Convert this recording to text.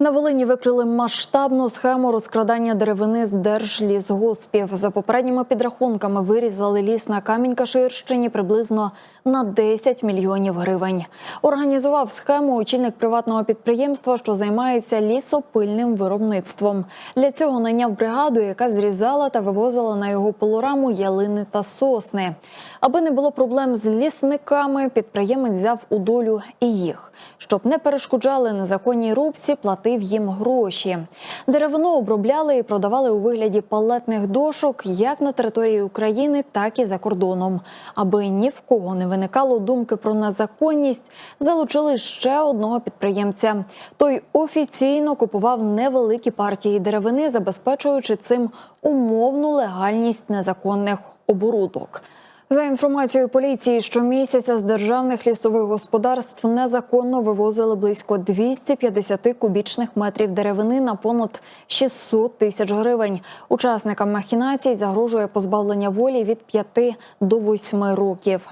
На Волині викрили масштабну схему розкрадання деревини з держлісгоспів. За попередніми підрахунками вирізали ліс на Камінь-Каширщині приблизно на 10 мільйонів гривень. Організував схему очільник приватного підприємства, що займається лісопильним виробництвом. Для цього найняв бригаду, яка зрізала та вивозила на його пилораму ялини та сосни. Аби не було проблем з лісниками, підприємець взяв у долю і їх. Щоб не перешкоджали незаконній рубці, платив їм гроші. Деревину обробляли і продавали у вигляді палетних дошок як на території України, так і за кордоном. Аби ні в кого не виникало думки про незаконність, залучили ще одного підприємця. Той офіційно купував невеликі партії деревини, забезпечуючи цим умовну легальність незаконних оборудок. За інформацією поліції, щомісяця з державних лісових господарств незаконно вивозили близько 250 кубічних метрів деревини на понад 600 тисяч гривень. Учасникам махінацій загрожує позбавлення волі від 5 до 8 років.